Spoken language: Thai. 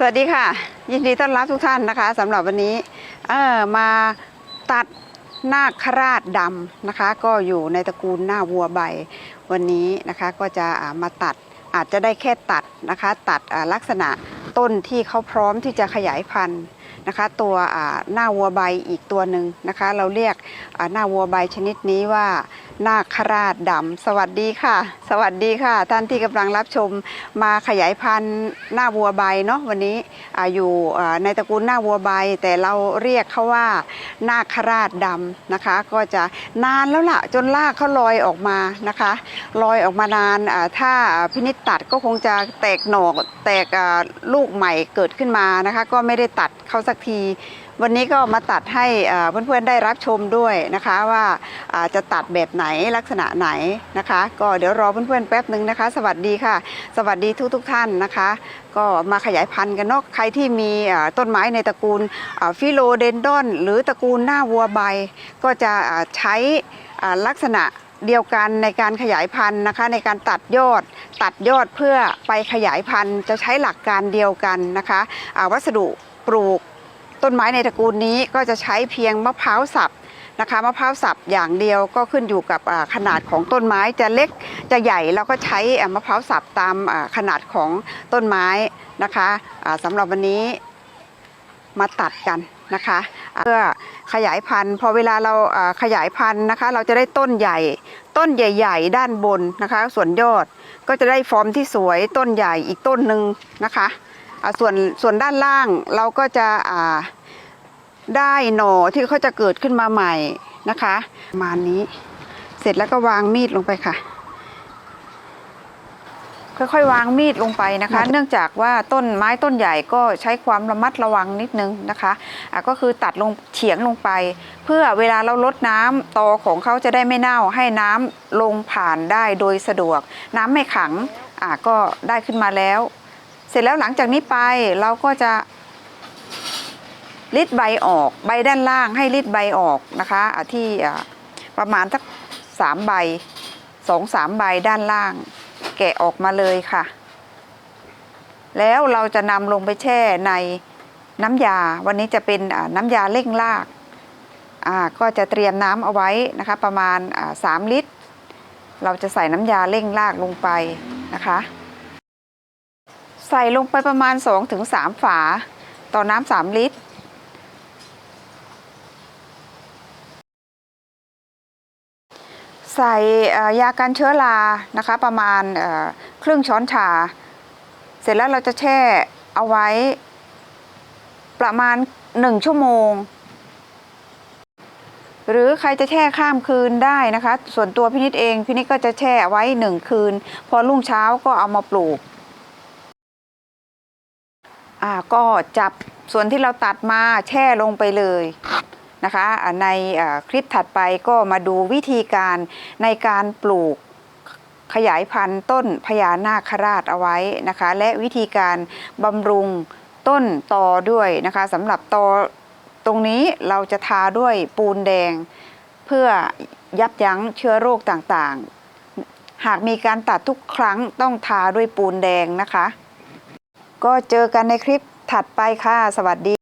สวัสดีค่ะ ยินดีต้อนรับทุกท่านนะคะสำหรับวันนี้เออมาตัดนาคราชดำนะคะ ก็อยู่ในตระกูลหน้าวัวใบวันนี้นะคะก็จะามาตัดอาจจะได้แค่ตัดนะคะ ตัดลักษณะต้นที่เขาพร้อมที่จะขยายพันธุ์ นะคะ ตัวหน้าวัวใบอีกตัวหนึ่งนะคะ เราเรียกหน้าวัวใบชนิดนี้ว่านาคราชดำ สวัสดีค่ะ สวัสดีค่ะ ท่านที่กำลังรับชมมาขยายพันธุ์หน้าวัวใบเนาะวันนี้ออยู่ในตระกูลหน้าวัวใบ แต่เราเรียกเขาว่านาคราชดำนะคะ ก็จะนานแล้วล่ะจนลากเขาลอยออกมานะคะลอยออกมานานถ้าพินิจตัดก็คงจะแตกหน่อแตกลูกใหม่เกิดขึ้นมานะคะ ก็ไม่ได้ตัด เขาสักที วันนี้ก็มาตัดให้อ่าเพื่อนๆได้รับชมด้วยนะคะว่าจะตัดแบบไหนลักษณะไหนนะคะ ก็เดี๋ยวรอเพื่อนๆแป๊บหนึ่งนะคะ สวัสดีค่ะ สวัสดีทุกๆท่านนะคะ ก็มาขยายพันธุ์กันเนาะใครที่มีต้นไม้ในตระกูลฟิโลเดนดอน หรือตระกูลหน้าวัวใบ ก็จะใช้ลักษณะเดียวกันในการขยายพันธุ์นะคะในการตัดยอด ตัดยอดเพื่อไปขยายพันธุ์จะใช้หลักการเดียวกันนะคะวัสดุ ปลูกต้นไม้ในตระกูลนี้ก็จะใช้เพียงมะพร้าวสับนะคะมะพร้าวสับอย่างเดียวก็ขึ้นอยู่กับขนาดของต้นไม้จะเล็กจะใหญ่เราก็ใช้มะพร้าวสับตามขนาดของต้นไม้นะคะสำหรับวันนี้มาตัดกันนะคะเพื่อขยายพันธุ์พอเวลาเราขยายพันธุ์นะคะ เราจะได้ต้นใหญ่ ต้นใหญ่ ๆ ด้านบนนะคะ ส่วนยอดก็จะได้ฟอร์มที่สวยต้นใหญ่อีกต้นหนึ่งนะคะ ส่วนส่วนด้านล่างเราก็จะอ่าได้หน่อที่เขาจะเกิดขึ้นมาใหม่นะคะประมาณนี้ เสร็จแล้วก็วางมีดลงไปค่ะ ค่อยๆวางมีดลงไปนะคะ เนื่องจากว่าต้นไม้ต้นใหญ่ก็ใช้ความระมัดระวังนิดนึงนะคะอะก็คือตัดลงเฉียงลงไป เพื่อเวลาเราลดน้ำตอของเขาจะได้ไม่เน่า ให้น้ำลงผ่านได้โดยสะดวก น้ำไม่ขังอะก็ได้ขึ้นมาแล้ว เสร็จแล้วหลังจากนี้ไปเราก็จะลิดใบออกใบด้านล่างให้ลิดใบออกนะคะที่ประมาณสักสามใบสองสามใบด้านล่าง แกะออกมาเลยค่ะ แล้วเราจะนำลงไปแช่ในน้ำยา วันนี้จะเป็นน้ำยาเร่งรากก็จะเตรียมน้ำเอาไว้นะคะ ประมาณสามลิตร เราจะใส่น้ำยาเร่งรากลงไปนะคะ ใส่ลงไปประมาณ 2-3 ฝา ต่อน้ำสามลิตร ใส่ยากันเชื้อรานะคะ ประมาณครึ่งช้อนชา เสร็จแล้วเราจะแช่เอาไว้ ประมาณ 1 ชั่วโมง หรือใครจะแช่ข้ามคืนได้นะคะ ส่วนตัวพินิจเองพินิจก็จะแช่ไว้หนึ่งคืน พอรุ่งเช้าก็เอามาปลูก อ่าก็จับส่วนที่เราตัดมาแช่ลงไปเลยนะคะในคลิปถัดไปก็มาดูวิธีการในการปลูกขยายพันธุ์ต้นพญานาคราชเอาไว้นะคะ และวิธีการบำรุงต้นตอด้วยนะคะสำหรับตอตรงนี้เราจะทาด้วยปูนแดง เพื่อยับยั้งเชื้อโรคต่างๆ หากมีการตัดทุกครั้งต้องทาด้วยปูนแดงนะคะ ก็เจอกันในคลิปถัดไปค่ะ สวัสดี